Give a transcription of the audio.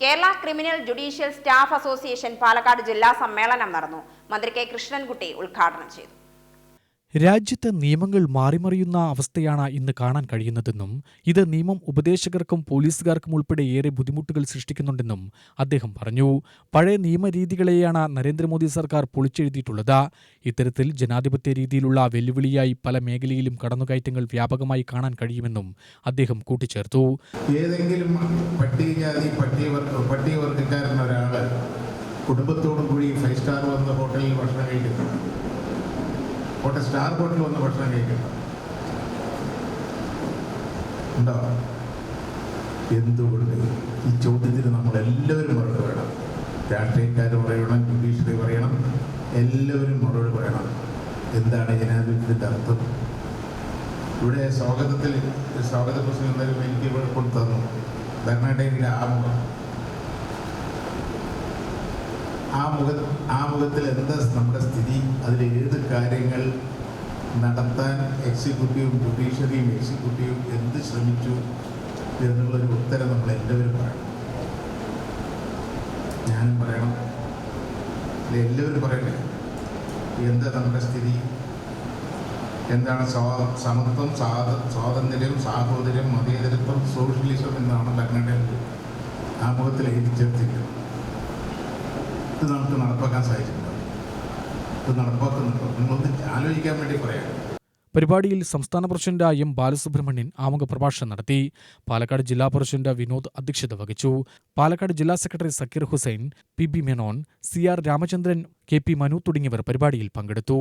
Kerala criminal judicial staff association Palakkad ജില്ലാ സമ്മേളനം നടന്നു. മന്ത്രി കെ കൃഷ്ണൻകുട്ടി ഉദ്ഘാടനം ചെയ്തു. രാജ്യത്ത് നിയമങ്ങൾ മാറിമറിയുന്ന അവസ്ഥയാണ് ഇന്ന് കാണാൻ കഴിയുന്നതെന്നും ഇത് നിയമം ഉപദേശകർക്കും പോലീസുകാർക്കും ഉൾപ്പെടെ ഏറെ ബുദ്ധിമുട്ടുകൾ സൃഷ്ടിക്കുന്നുണ്ടെന്നും അദ്ദേഹം പറഞ്ഞു. പഴയ നിയമരീതികളെയാണ് നരേന്ദ്രമോദി സർക്കാർ പൊളിച്ചെഴുതിയിട്ടുള്ളത്. ഇത്തരത്തിൽ ജനാധിപത്യ രീതിയിലുള്ള വെല്ലുവിളിയായി പല മേഖലയിലും കടന്നുകയറ്റങ്ങൾ വ്യാപകമായി കാണാൻ കഴിയുമെന്നും അദ്ദേഹം കൂട്ടിച്ചേർത്തു. ഏതെങ്കിലും ഒരാൾ കുടുംബത്തോടും കൂടി ഫൈവ് സ്റ്റാർ വന്ന ഹോട്ടലിൽ ഭക്ഷണം കഴിക്കുന്നു. ഹോട്ടൽ സ്റ്റാർ ഹോട്ടലിൽ വന്ന് ഭക്ഷണം കഴിക്കുന്നു ഉണ്ടോ എന്തുകൊണ്ട്? ഈ ചോദ്യത്തിന് നമ്മളെല്ലാവരും മറുപടി പറയണം. രാഷ്ട്രീയക്കാർ പറയണം ജുഡീഷ്യറി പറയണം എല്ലാവരും മറുപടി പറയണം. എന്താണ് ജനാധിപത്യത്തിന്റെ അർത്ഥം? ഇവിടെ സ്വാഗതത്തിൽ സ്വാഗത പ്രശ്നം എന്തായാലും എനിക്ക് ഇവിടെ കൊടുത്തു തന്നു ഭരണഘടനയിലെ ആമുഖം. ആ മുഖ ആ മുഖത്തിൽ എന്താ നമ്മുടെ സ്ഥിതി? അതിൽ ഏത് കാര്യങ്ങൾ നടത്താൻ എക്സിക്യൂട്ടീവും ജുഡീഷ്യറിയും എക്സിക്യൂട്ടീവും എന്ത് ശ്രമിച്ചു എന്നുള്ളൊരു ഉത്തരം നമ്മൾ എല്ലാവരും പറയണം. ഞാനും പറയണം. എല്ലാവരും പറയണേ എന്താ നമ്മുടെ സ്ഥിതി? എന്താണ് സമത്വം സ്വാത സ്വാതന്ത്ര്യം സാഹോദര്യം മതേതരത്വം സോഷ്യലിസം എന്നാണ് ഭരണഘടന ആമുഖത്തിൽ എഴുതി ചേർത്തിരിക്കുന്നത് ഇത് നമുക്ക് നടപ്പാക്കാൻ സാധിച്ചിട്ടുണ്ട്. ഇത് നടപ്പാക്കുന്നുണ്ടോ നിങ്ങളൊന്ന് ആലോചിക്കാൻ വേണ്ടി പറയാം പരിപാടിയിൽ സംസ്ഥാന പ്രസിഡന്റ് എം ബാലസുബ്രഹ്മണ്യൻ ആമുഖ പ്രഭാഷണം നടത്തി. പാലക്കാട് ജില്ലാ പ്രസിഡന്റ് വിനോദ് അധ്യക്ഷത വഹിച്ചു. പാലക്കാട് ജില്ലാ secretary Sakeer Hussain P B Menon C R Ramachandran K P Manu തുടങ്ങിയവർ പരിപാടിയിൽ പങ്കെടുത്തു.